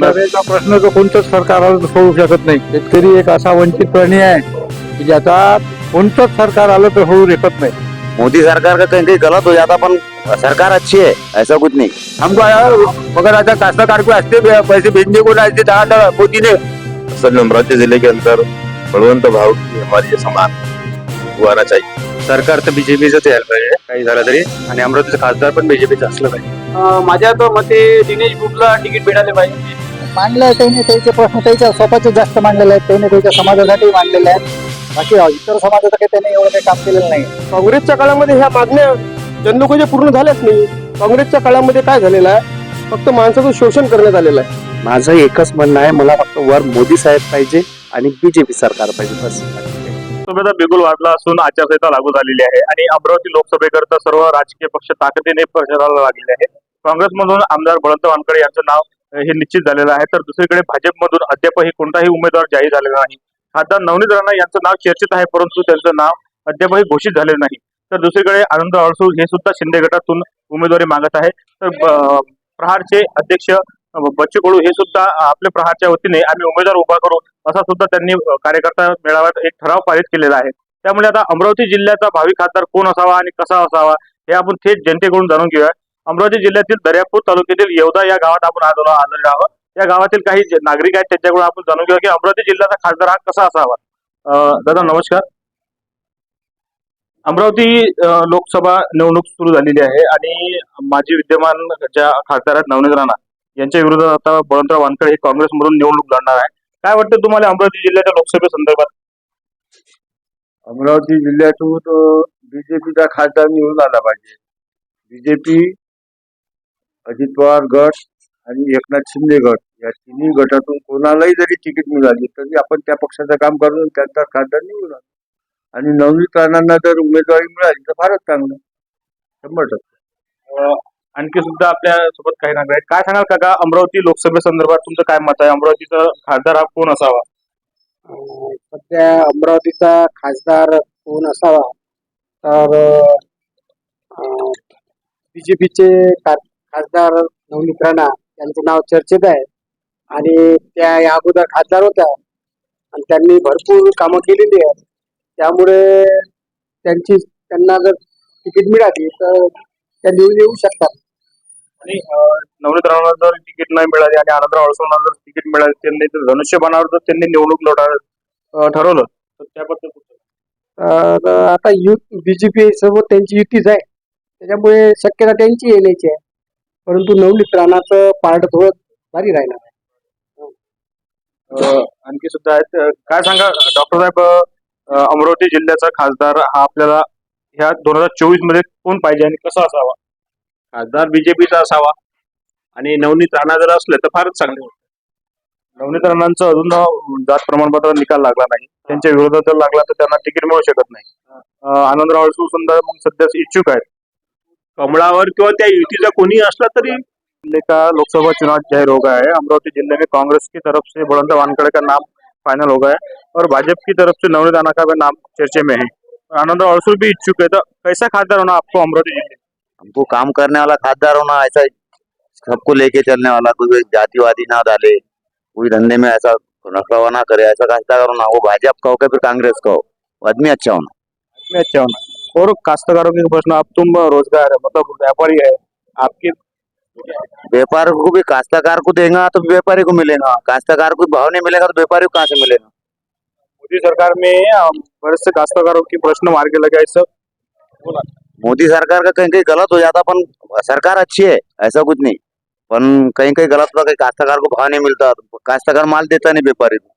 शेतकऱ्याचा प्रश्न तो कोणतंच सरकार सोडू शकत नाही. शेतकरी एक असा वंचित प्राणी आहे की ज्याचा कोणतंच सरकार आलं तर होऊ शकत नाही. मोदी सरकार का कहीं कहीं गलत हो जाता पर सरकार अच्छी है ऐसा कुछ नहीं. हमको यार मगर आता कास्तकार को असते? पैसे भेजने को नहीं था मोदी ने असल अमरावती जिले के अंदर बलवंत भाव की हमारी ये समान आना चाहिए. सरकार तर बीजेपीच यायला पाहिजे काही झालं तरी. आणि अमरावतीचं खासदार पण बीजेपीचं असलं पाहिजे. माझ्या तर मते दिनेश बुकला तिकीट भेटायला पाहिजे. मांडले त्यांनी त्याचे प्रश्न त्याच्या स्वतःचे जास्त मांडलेले आहेत त्यांनी त्याच्या समाजासाठी मांडलेले आहेत. बाकी इतर समाजाचं काही त्यांनी एवढं काही काम केलेलं नाही. काँग्रेसच्या काळामध्ये ह्या मागण्या जनलोकांच्या पूर्ण झाल्याच नाही. काँग्रेसच्या काळामध्ये काय झालेलं आहे? फक्त माणसाचं शोषण करण्यात आलेलं आहे. माझं एकच म्हणणं आहे मला फक्त वर मोदी साहेब पाहिजे आणि बीजेपी सरकार पाहिजे बस. लोकसभेचा बिगुल वाढला असून आचारसंहिता लागू झालेली आहे आणि अमरावती लोकसभेकरता सर्व राजकीय पक्ष ताकदीने प्रचाराला लागलेले आहेत. काँग्रेसमधून आमदार बळवंत वानकडे यांचं नाव हे निश्चित झालेलं आहे. तर दुसरीकडे भाजपमधून अद्यापही कोणताही उमेदवार जाहीर झालेला नाही. खासदार नवनीत राणा यांचं नाव चर्चेत आहे परंतु त्यांचं नाव अद्यापही घोषित झालेलं नाही. तर दुसरीकडे आनंद अडसूळ हे सुद्धा शिंदे गटातून उमेदवारी मागत आहे तर प्रहारचे अध्यक्ष बच्चू कडू हे सुद्धा आपल्या प्रहारच्या वतीने आम्ही उमेदवार उभा करू असा सुद्धा त्यांनी कार्यकर्ता मेळाव्यात एक ठराव पारित केलेला आहे. त्यामुळे आता अमरावती जिल्ह्याचा भावी खासदार कोण असावा आणि कसा असावा हे आपण थेट जनतेकडून जाणून घेऊया. अमरावती जिल्ह्यातील दर्यापूर तालुक्यातील येवदा या गावात आपण आज आलो आलेलो आहोत. या गावातील काही नागरिक आहेत त्यांच्याकडून आपण जाणून घेऊ की अमरावती जिल्ह्याचा खासदार हा कसा असावा. दादा नमस्कार. अमरावती लोकसभा निवडणूक सुरू झालेली आहे आणि माजी विद्यमान ज्या खासदार आहेत नवनीत राणा यांच्या विरोधात आता बळवंतराव वानखडे हे काँग्रेसमधून निवडणूक लढणार आहे काय वाटतं तुम्हाला अमरावती जिल्ह्याच्या लोकसभेसंदर्भात अमरावती जिल्ह्यातून बीजेपीचा खासदार निवडून आला पाहिजे. बीजेपी अजित पवार गट आणि एकनाथ शिंदे गट या तिन्ही गटातून कोणालाही जरी तिकीट मिळाली तरी आपण त्या पक्षाचं काम करून त्यांचा खासदार निवडून आणू. आणि नवनीत राणांना जर उमेदवारी मिळाली तर फारच चांगलं. शंभर टक्के. अ, आणखी सुद्धा आपल्यासोबत काही नागरिक आहेत. काय सांगाल काका? अमरावती लोकसभेसंदर्भात तुमचं काय मत आहे? अमरावतीचा खासदार हा कोण असावा? सध्या अमरावतीचा खासदार कोण असावा? तर बीजेपीचे खासदार नवनीत राणा यांचं नाव चर्चेत आहे. आणि त्या या अगोदर खासदार होत्या. आणि त्यांनी भरपूर कामं केलेली आहेत. त्यामुळे त्यांची त्यांना जर तिकीट मिळाली तर त्या निवडून येऊ शकतात. आणि नवनीत राणाला जर तिकीट नाही मिळाली आणि आनंदराव अडसूळला जर तिकीट मिळाली त्यांनी तर धनुष्यबाणावर जर त्यांनी निवडणूक अ, ठरवलं तर त्याबद्दल आता युथ बीजेपी सोबत त्यांची युतीच आहे. त्याच्यामुळे शक्यता त्यांची येण्याची आहे. परंतु नवनीत राणाचं पार्ट थोडं भारी राहिलं. आहे आणखी सुद्धा आहेत. काय सांगा डॉक्टर साहेब अमरावती जिल्ह्याचा खासदार हा आपल्याला ह्या दोन हजार चोवीसमध्ये कोण पाहिजे आणि कसा असावा? खासदार बीजेपीचा असावा आणि नवनीत राणा जर असले तर फारच चांगले नवनीत राणांचं अजून जात प्रमाणपत्र निकाल लागला नाही. त्यांच्या विरोधात जर लागला तर त्यांना तिकीट मिळू शकत नाही. आनंदराव अडसूळ सुद्धा मग सध्या इच्छुक आहेत. कमळावर किंवा त्या युतीचा कोणी असला तरी जिले का लोकसभा चुनाव जाहिर हो गया है. अमरावती जिले में कांग्रेस की तरफ से बुलंद वानखड़े का नाम फाइनल हो गया है. और भाजपा की तरफ से नवनीत राणा का भी नाम चर्चे में है. आनंद अड़सूल भी इच्छुक है. तो कैसा खासदार होना आपको अमरावती जिले? हमको काम करने वाला खासदार होना ऐसा सबको लेके चलने वाला कोई जातिवादी ना डाले कोई धंधे में ऐसा रखरवा ना करे ऐसा खासदार होना वो भाजपा का हो क्या फिर कांग्रेस का हो? आदमी अच्छा होना। में अच्छा होना। और काश्तकारों के प्रश्न आप तुम रोज़गार है मतलब व्यापारी है आपके व्यापारी को भी काश्तकार को देगा तो व्यापारी को मिलेगा। काश्तकार को भाव नहीं मिलेगा तो व्यापारी को कहाँ से मिलेगा? मोदी सरकार में बहुत से काश्तकारों के प्रश्न मार के लगे ऐसा मोदी सरकार का कहीं कहीं गलत हो जाता पर सरकार अच्छी है ऐसा कुछ नहीं। पर कहीं कहीं गलत हुआ कहीं काश्तकार को भाव नहीं मिलता काश्तकार माल देता नहीं व्यापारी को।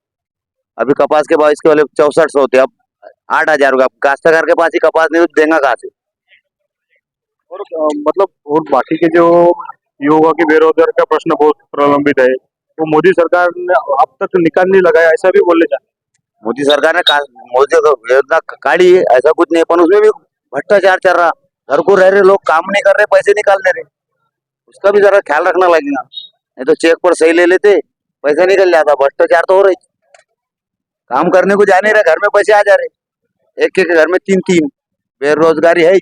अभी कपास के भाव इसके वाले चौसठ सौ थे अब आठ हजार अब काश्तकार के पास ही कपास नहीं तो देगा कहाँ से और अ, मतलब और बाकी के जो युवा के बेरोजगार का प्रश्न बहुत प्रलंबित है वो मोदी सरकार ने अब तक निकाल नहीं लगाया ऐसा भी बोले जाते मोदी सरकार ने का- मोदी को योजना काढ़ी है ऐसा कुछ नहीं पर उसमें भी भ्रष्टाचार चल रहा. घर को रह रहे लोग काम नहीं कर रहे पैसे निकाल ले रहे. उसका भी जरा ख्याल रखना लगेगा. नहीं तो चेक पर सही ले लेते पैसा निकल जाता भ्रष्टाचार तो हो रही. काम करने को जा नहीं रहे घर में पैसे आ जा रहे। एक एक घर में तीन तीन बेरोजगारी है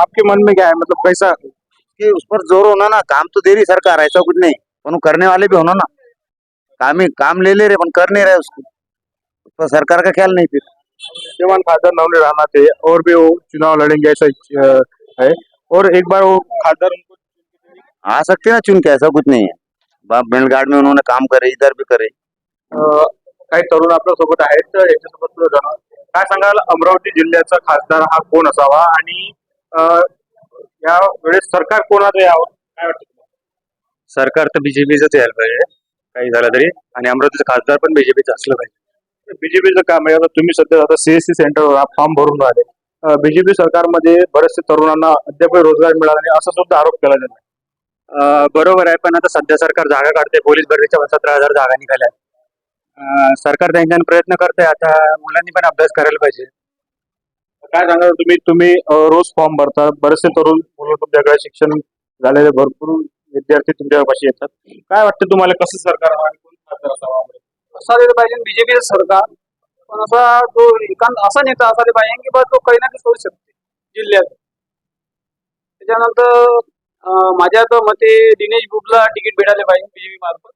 आपके मन में क्या है? मतलब कैसा कि उस पर ज़ोर होना ना काम तो दे रही सरकार ऐसा कुछ नहीं। करने वाले भी होना ना। काम ही काम ले ले रहे पण कर नहीं रहे उसको। उस पर सरकार का ख्याल नहीं फिर। विद्यमान खासदार नवनीत राणा थे और भी वो चुनाव लड़ेंगे ऐसा है और एक बार वो खासदार उनको आ सकते ना चुन के ऐसा कुछ नहीं है। बा- बेलगाड में उन्होंने काम करे इधर भी करे। काही तरुण आपल्यासोबत आहेत तर याच्यासोबत काय सांगाल? अमरावती जिल्ह्याचा खासदार हा कोण असावा? आणि या वेळेस सरकार कोणाचं यावं काय वाटतं? सरकार तर बीजेपीच यायला पाहिजे. काही झालं तरी. आणि अमरावतीचं खासदार पण बीजेपीचं असलं पाहिजे. बीजेपीचं काम आहे. आता तुम्ही सध्या आता सीएससी सेंटरवर फॉर्म भरून राहिले. बीजेपी सरकारमध्ये बरेचसे तरुणांना अद्याप रोजगार मिळाला नाही. असा सुद्धा आरोप केला जातो बरोबर आहे. पण आता सध्या सरकार जागा काढते पोलीस भरतीच्या सतरा हजार जागा निघाल्या सरकार त्यांच्यानं प्रयत्न करते आता मुलांनी पण अभ्यास करायला पाहिजे. काय सांगाल तुम्ही? तुम्ही रोज फॉर्म भरता. बरेचसे तरुण मुलं तुमच्याकडे शिक्षण झालेले भरपूर विद्यार्थी तुमच्यापाशी येतात. काय वाटतं तुम्हाला कसं सरकार असायला पाहिजे. बीजेपीचं सरकार. पण असा तो एकांत असा नेता असायला पाहिजे की बा तो काही ना काही करू शकते. जिल्ह्यात. त्याच्यानंतर अं, माझ्या तर मते दिनेश बुबला तिकीट भेटायला पाहिजे बीजेपी मार्फत.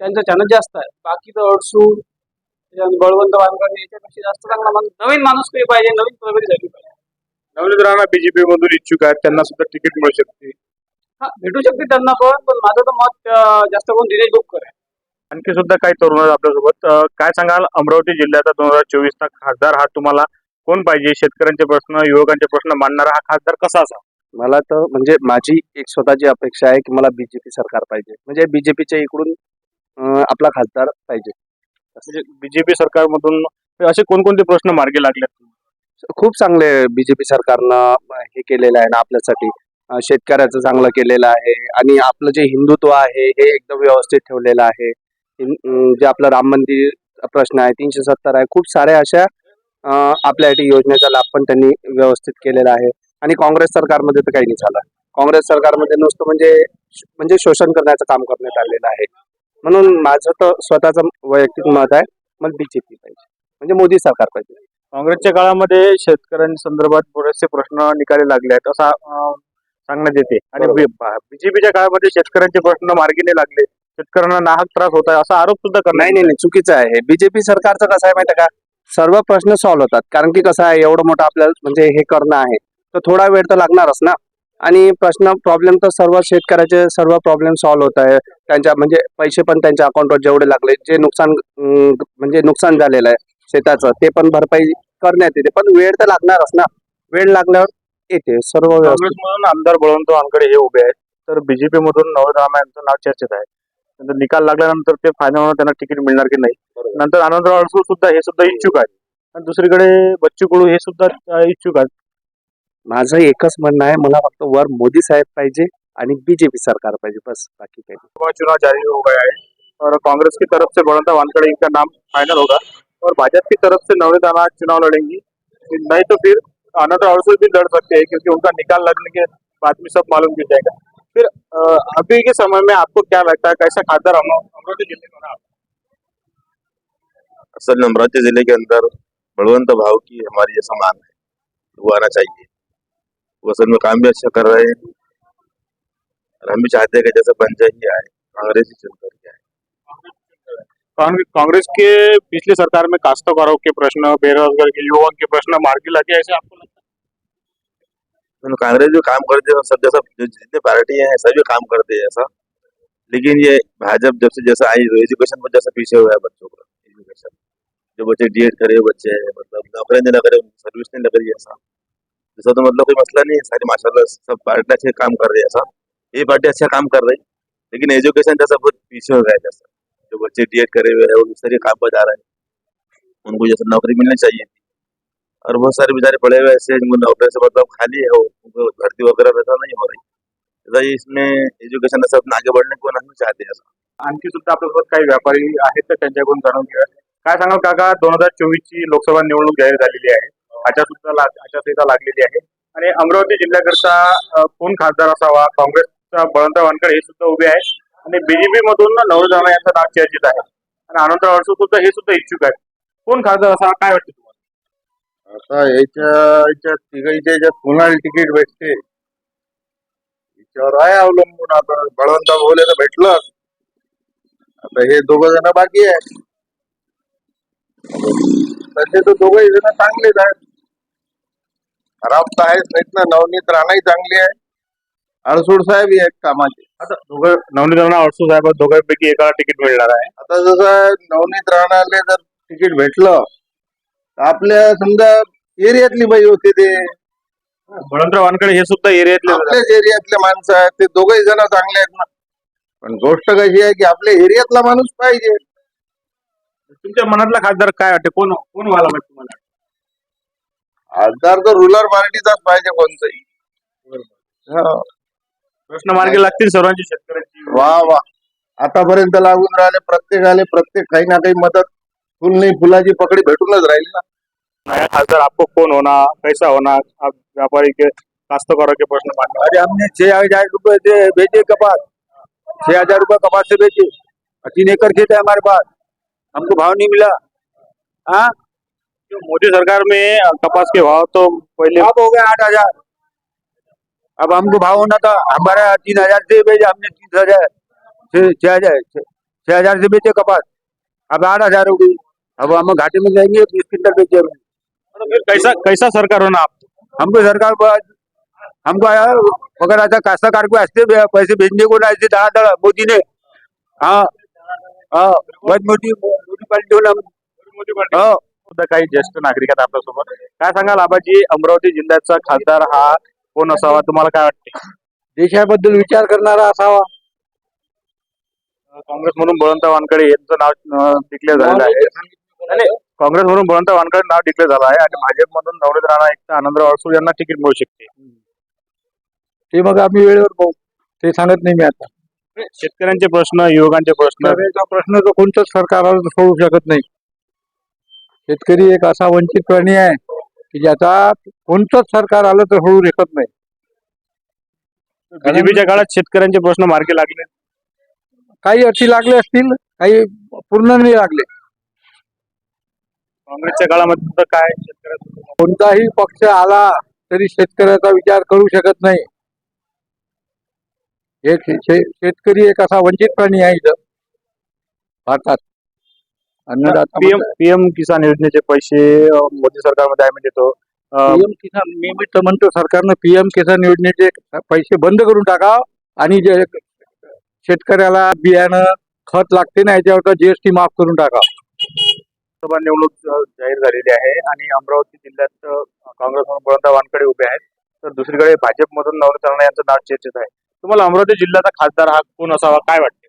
त्यांचं चॅनल जास्त आहे. बाकी तर अडसूळ बळवंत वानकर याच्यापेक्षा जास्त चांगला माणूस नवीन माणूस काही पाहिजे नवीन प्रगती झाली पाहिजे. नवनीत राणा बीजेपी मधून इच्छुक आहेत त्यांना सुद्धा तिकीट मिळू शकते. हा भेटू शकते त्यांना पण पण माझं तर मत जास्त करून दिनेश बुबकर आहे. आणखी सुद्धा काही तरुण आहेत आपल्यासोबत. काय सांगाल? अमरावती जिल्ह्याचा दोन हजार चोवीस चा खासदार हा तुम्हाला कोण पाहिजे? शेतकऱ्यांचे प्रश्न युवकांचे प्रश्न मांडणारा हा खासदार कसा असा मला तर म्हणजे माझी एक स्वतःची अपेक्षा आहे की मला बीजेपी सरकार पाहिजे. म्हणजे बीजेपीच्या इकडून आपला खासदार पाहिजे. म्हणजे बीजेपी सरकारमधून असे कोणकोणते प्रश्न मार्गी लागले खूप चांगले बीजेपी सरकारनं हे केलेलं आहे ना आपल्यासाठी. शेतकऱ्याचं चांगलं केलेलं आहे. आणि आपलं जे हिंदुत्व आहे हे एकदम व्यवस्थित ठेवलेलं आहे. जे आपलं राम मंदिर प्रश्न आहे तीनशे सत्तर आहे खूप साऱ्या अशा आपल्यासाठी योजनेचा लाभ पण त्यांनी व्यवस्थित केलेला आहे. आणि काँग्रेस सरकारमध्ये तर काही नाही झालं. काँग्रेस सरकारमध्ये नुसतं म्हणजे म्हणजे शोषण करण्याचं काम करण्यात आलेलं आहे. म्हणून माझं तर स्वतःचं वैयक्तिक मत आहे मला बीजेपी पाहिजे. म्हणजे मोदी सरकार पाहिजे. काँग्रेसच्या काळामध्ये शेतकऱ्यांसंदर्भात बरेचसे प्रश्न निकाली लागले आहेत असा सांगण्यात येते. आणि बीजेपीच्या काळामध्ये शेतकऱ्यांचे प्रश्न मार्गी नाही लागले. शेतकऱ्यांना नाहक त्रास होत आहे असा आरोप सुद्धा करण्यात नाही नाही नाही चुकीचं आहे. बीजेपी सरकारचं कसं आहे माहिती आहे का? सर्व प्रश्न सॉल्व्ह होतात. कारण की कसं आहे एवढं मोठं आपल्याला म्हणजे हे करणं आहे. तर थोडा वेळ तर लागणारच ना? आणि प्रश्न प्रॉब्लेम तर सर्व शेतकऱ्याचे सर्व प्रॉब्लेम सॉल्व्ह होत आहे. त्यांच्या म्हणजे पैसे पण त्यांच्या अकाउंटवर जेवढे लागले जे नुकसान म्हणजे नुकसान झालेलं आहे शेताचं ते पण भरपाई करण्यात येते. पण वेळ तर लागणारच ना. वेळ लागल्यावर येते सर्व काँग्रेसमधून आमदार बळवंत वानकडे हे उभे आहेत. तर बीजेपी मधून राणा यांचं नाव चर्चेत आहे. नंतर निकाल लागल्यानंतर ते फायनल त्यांना तिकीट मिळणार की नाही? नंतर आनंदराव अडसूळ सुद्धा हे सुद्धा इच्छुक आहेत. आणि दुसरीकडे बच्चू कडू हे सुद्धा इच्छुक आहेत. माझं एकच म्हणणं आहे मला फक्त वर मोदी साहेब पाहिजे आणि बीजेपी सरकार पाहिजे बस बाकी काही चुनाव जारी हो गया है और कांग्रेस की तरफ से बड़ौदा वानखड़े इनका नाम फाइनल होगा और भाजपा की तरफ से नवनीत राणा चुनाव लड़ेंगी नहीं तो फिर आनंद अड़सुल भी लड़ सकते हैं क्योंकि उनका निकाल लगने के बाद में सब मालूम भी जाएगा. फिर अभी के समय में आपको क्या लगता है कैसा खासदार अमरा- अमरावती जिले में असल में अमरावती जिले के अंदर बलवंत भाव की हमारी जैसा मांग है वो आना चाहिए। वो असल में काम भी अच्छा कर रहे हैं। और हम भी चाहते हैं कि जैसे पंचायत ही आए। कांग्रेस ही चुन करके आए। कांग्रेस के पिछले सरकार में काश्तकारों के प्रश्न बेरोजगार के युवाओं के प्रश्न मार्गी लगे ऐसे आपको लगता है? कांग्रेस जो काम करते हैं सब जैसा जो जितने पार्टी हैं सभी काम करते हैं ऐसा। लेकिन ये भाजपा जब से जैसा आई एजुकेशन में जैसा पीछे हुआ है बच्चों का। एजुकेशन जो बच्चे डी करे बच्चे मतलब नौकरी नहीं लग रहे सर्विस नहीं लग रही है ऐसा। जैसा तो मतलब कोई मसला नहीं. है सारी माशाल्लाह सब पार्टी अच्छे काम कर रही है हे ये पार्टी अच्छा काम कर रही. लेकिन एजुकेशन जैसा बहुत पीछे हो गया है जैसा जो बच्चे डी करे हुए हैं वो दूसरे काम पर जा रहे. हैं उनको जैसे नौकरी मिलनी चाहिए. थी और बहुत सारे बेचारे पड़े हुए ऐसे जिनको नौकरी से मतलब खाली है उनको भर्ती वगैरह वैसा नहीं हो रही. ऐसा इसमें एजुकेशन से अपना आगे बढ़ने को नहीं चाहते ऐसा. आणखी सुद्धा आपल्यासोबत काही व्यापारी आहेत तर त्यांच्याकडून जाणून घेऊया. काय सांगाल काका? दोन हजार चोवीस ची लोकसभा निवडणूक जाहीर झालेली आहे. आचार सुद्धा लाग- आचारसंहिता लागलेली आहे. आणि अमरावती जिल्ह्याकरता कोण खासदार असावा? काँग्रेसचा बळवंत वानकर हे सुद्धा उभे आहेत. आणि बीजेपी मधून नवनीत राणा यांचं नाव चर्चित आहे. आणि आनंदराव अडसू सुद्धा हे सुद्धा इच्छुक आहेत. कोण खासदार असावा? काय वाटतं तुम्हाला? आता याच्या याच्यात तिघांच्या याच्यात कोणाला तिकीट भेटते याच्यावर आहे अवलंबून. आता बळवंत बोले तर भेटलं आता हे दोघ जण बाकी आहे तसे तर दोघही जण चांगलेच आहेत. खराब तर आहेच नाहीत ना नवनीत राणाही चांगली आहे. अडसूड साहेब ही आहेत कामाचे. आता दोघं नवनीत राणा अडसूळ साहेब दोघांपैकी एकाला तिकीट मिळणार आहे. आता जसं नवनीत राणाले जर तिकीट भेटलं तर आपल्या समजा एरियातली बाई होते ते. बळवंतराव वानकडे हे सुद्धा एरियातले आपल्याच एरियातले माणसं आहेत ते दोघही जण चांगले आहेत ना. पण गोष्ट कशी आहे की आपल्या एरियातला माणूस पाहिजे. तुमच्या मनातला खासदार काय वाटते? कोण कोण व्हायला पाहिजे तुम्हाला? खासदार तर रुरल पार्टीचाच पाहिजे कोणतंही. हो. प्रश्न मार्गी लागतील सर्वांची शेतकऱ्यांची. वा वा. आतापर्यंत लागून राहिले प्रत्येकाले प्रत्येक काही ना काही मदत. फुल नाही फुलाची पकडी भेटूनच राहील ना. नया खासदार आपको कौन होना कैसा होना आप व्यापारी के काश्तकारों के प्रश्न मानना अरे हमने छह हजार रुपए से बेचे कपास. छह हजार रुपए कपास से बेचे और तीन एकड़ खेत है हमारे पास. हमको भाव नहीं मिला. हाँ? जो मोदी सरकार में कपास के भाव तो पहले अब हो गए आठ हज़ार। अब हमको भाव होना था हमारा तीन हज़ार से बेचे हमने तीन हज़ार छह हज़ार छह हज़ार से बेचे कपास। अब आठ हज़ार हो गई। अब हम घाटे में जाएँगे बीस क्विंटल बेचे हमने। तो फिर कैसा कैसा सरकार होना आप? हमको सरकार को हमको आया अगर आता कास्तकार को बे- पैसे भेजने को ना ऐसे दहा दहा मोदी ने हाँ हाँ बहुत मोठी मोठी पार्टी होना। मोदी पार्टी। हो। सुद्धा काही ज्येष्ठ नागरिक आहेत आपल्यासोबत. काय सांगाल आबाजी? अमरावती जिल्ह्याचा खासदार हा कोण असावा? तुम्हाला काय वाटते? देशाबद्दल विचार करणारा असावा. काँग्रेस म्हणून बळवंत वानकडे यांचं नाव डिक्लेअर झालेलं आहे. काँग्रेस म्हणून बळवंत वानकडे नाव डिक्लेअर झालं आहे आणि भाजप मधून नवनीत राणा एक आनंदराव अडसूळ यांना तिकीट मिळू शकते. ते मग आम्ही वेळेवर पाहू. ते सांगत नाही मी आता. शेतकऱ्यांचे प्रश्न युवकांचे प्रश्न. प्रश्न तर कोणतंच सरकार सोडू शकत नाही. शेतकरी एक असा वंचित प्राणी आहे की ज्याचा कोणतंच सरकार आलं तर सोडू शकत नाही. बीजेपीच्या काळात शेतकऱ्यांचे प्रश्न मार्गी लागले. काही अटी लागले असतील काही पूर्ण नाही लागले. काँग्रेसच्या काळामध्ये सुद्धा काय शेतकऱ्यांचं कोणताही पक्ष आला तरी शेतकऱ्याचा विचार करू शकत नाही. हे शे- शे- शेतकरी एक असा वंचित प्राणी आहे इथं भारतात. अन्नदाता पीएम पीएम किसान योजनेचे पैसे अं, मोदी सरकारमध्ये आम्ही देतो अं, पीएम किसान मी मी तर म्हणतो सरकारनं पीएम किसान योजनेचे पैसे बंद करून टाका आणि जे शेतकऱ्याला बियाणं खत लागते ना याच्यावर जीएसटी माफ करून टाका. लोकसभा निवडणूक अ, जाहीर झालेली आहे आणि अमरावती जिल्ह्यात अ, काँग्रेस म्हणून बळवंत वानकडे उभे आहेत. तर दुसरीकडे भाजपमधून नवनीत राणा यांचं नाव चर्चेत आहे. तुम्हाला अमरावती जिल्ह्याचा खासदार हा कोण असावा काय वाटते?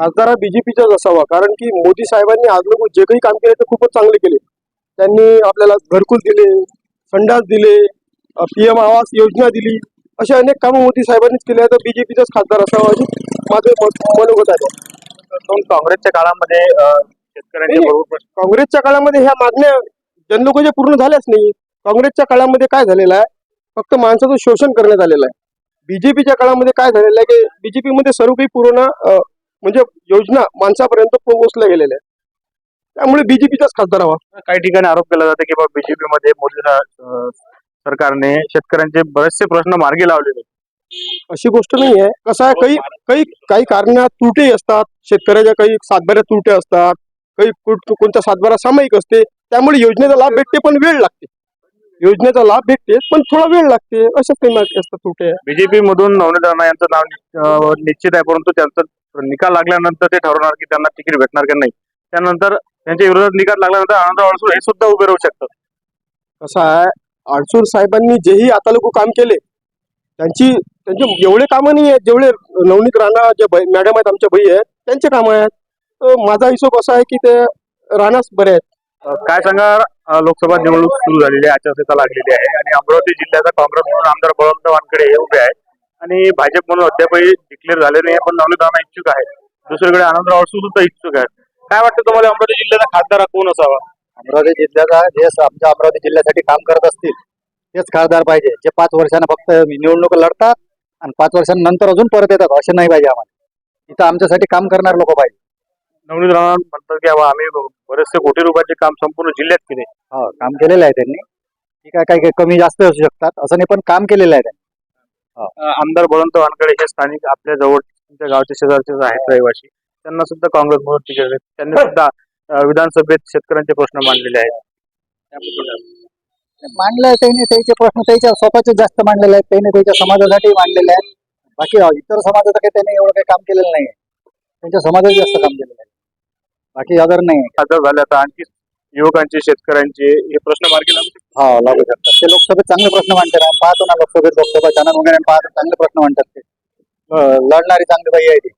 खासदार हा बीजेपीचाच असावा. कारण की मोदी साहेबांनी आज लोक जे काही काम केले ते खूपच चांगले केले. त्यांनी आपल्याला घरकुल दिले संडास दिले पीएम आवास योजना दिली. असे अनेक कामं मोदी साहेबांनीच केले आहेत. तर बीजेपीचाच खासदार असावा अशी माझं मत- मनोगत आहे. काँग्रेसच्या काळामध्ये काँग्रेसच्या काळामध्ये ह्या मागण्या जनलोकांच्या पूर्ण झाल्याच नाही. काँग्रेसच्या काळामध्ये काय झालेलं आहे? फक्त माणसाचं शोषण करण्यात आलेलं आहे. बीजेपीच्या काळामध्ये काय झालेलं आहे की बीजेपी मध्ये सर्व काही पूर्ण म्हणजे योजना माणसापर्यंत पोहोचल्या गेलेल्या आहेत. त्यामुळे बीजेपीचाच खासदार हवा. काही ठिकाणी आरोप केला जातो की बाबा बीजेपी मध्ये मोदी सा- अ, सरकारने शेतकऱ्यांचे बरेचसे प्रश्न मार्गी लावलेले अशी गोष्ट नाही आहे. कसं आहे काही काही काही कारणात त्रुटी असतात. शेतकऱ्याच्या काही सातबाऱ्या त्रुटी असतात. काही कोणत्या सातबारा सामायिक असते. त्यामुळे योजनेचा लाभ भेटते पण वेळ लागते. योजनेचा लाभ भेटते पण थोडा वेळ लागते. अशा काही असतात त्रुटी बीजेपी मधून नवनीत राणा यांचं नाव निश्चित आहे परंतु त्यांचं निकाल लागल्यानंतर ते ठरवणार की त्यांना तिकीट भेटणार की नाही. त्यानंतर त्यांच्या विरोधात निकाल लागल्यानंतर आनंद अडसूळ हे सुद्धा उभे राहू शकतात. कसं आहे अडसूळ साहेबांनी जेही आता लोक काम केले त्यांची त्यांचे एवढे कामं नाही आहेत जेवढे नवनीत राणा जे मॅडम आहेत आमच्या भाई आहेत त्यांचे कामं आहेत. माझा हिशोब असा आहे की ते राणाच बरे आहेत. काय सांगा लोकसभा निवडणूक सुरू झालेली आहे आचारसंहिता लागलेली आहे आणि अमरावती जिल्ह्याचा काँग्रेस म्हणून आमदार बळवंत वानकडे हे उभे आहेत. आणि भाजप म्हणून अद्यापही डिक्लेअर झाले नाही पण नवनीत राणा इच्छुक आहे दुसरीकडे आनंदराव अडसूळ सुद्धा इच्छुक आहेत. काय वाटतं तुम्हाला अमरावती जिल्ह्याचा खासदार हा कोण असावा? अमरावती जिल्ह्याचा जे आमच्या अमरावती जिल्ह्यासाठी काम करत असतील तेच खासदार पाहिजे. जे पाच वर्षांना फक्त निवडणूक लढतात आणि पाच वर्षांनंतर अजून परत येतात असे नाही पाहिजे आम्हाला. इथं आमच्यासाठी काम करणारे लोक पाहिजे. नवनीत राणा म्हणतात की आम्ही बरेचसे कोटी रुपयाचे काम संपूर्ण जिल्ह्यात केले. हो काम केलेलं आहे त्यांनी. ठीक आहे काही कमी जास्त असू शकतात असं नाही पण काम केलेलं आहे त्यांनी. आमदार बळवंत वानकडे हे स्थानिक आपल्या जवळ तुमच्या गावचे शेजारचे आहेत रहिवासी. त्यांना सुद्धा काँग्रेसमधून तिकीट आहे. त्यांनी सुद्धा विधानसभेत शेतकऱ्यांचे प्रश्न मांडलेले आहेत. त्याबद्दल काय? मांडले त्यांनी त्याचे प्रश्न त्याच्या स्वतःचे जास्त मांडलेले आहेत. त्यांनी त्याच्या समाजासाठी मांडलेले आहेत. बाकी इतर समाजाचं काही त्यांनी एवढं काही काम केलेलं नाही त्यांच्या समाजात जास्त काम केलेलं आहे. बाकी अदर नाही. खासदार झाले आता आणखी युवकांचे शेतकऱ्यांचे हे प्रश्न मार्गी लागतील हा लागू शकतात. ते लोकसभेत चांगले प्रश्न मांडतात आम्ही पाहतो ना लोकसभेत लोकसभा चॅनल वगैरे पाहतो चांगले प्रश्न मांडतात ते. अं, लढणारी चांगली बाई आहे ती.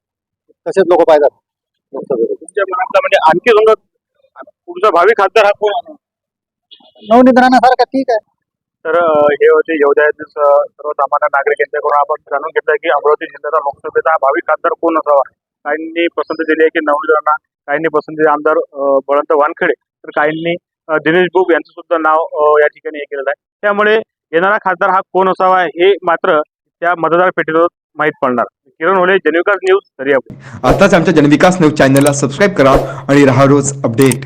तसेच लोक पाहिजेत लोकसभेत. तुमच्या मनातला म्हणजे आणखी समजा पुढचा भावी खासदार हा कोण? होणार? नवनीत राहण्यासारखा ठीक आहे. तर अं, हे होते येवद्यातील स- सर्वसामान्य नागरिक यांच्याकडून आपण जाणून घेतलं की अमरावती जिल्ह्याचा लोकसभेचा भावी खासदार कोण असावा? काहींनी पसंती दिली आहे की नवनीत राणा काहींनी पसंती दिली आमदार अं, बळवंत वानखेडे. तर काहींनी दिनेश बुब यांचं सुद्धा नाव या ठिकाणी हे केलेलं आहे. त्यामुळे येणारा खासदार हा कोण असावा हे मात्र त्या मतदार पेटीवर माहीत पडणार. किरण होले जनविकास न्यूज दर्यापूर. आताच आमच्या जनविकास न्यूज चॅनलला सबस्क्राईब करा आणि राहा रोज अपडेट.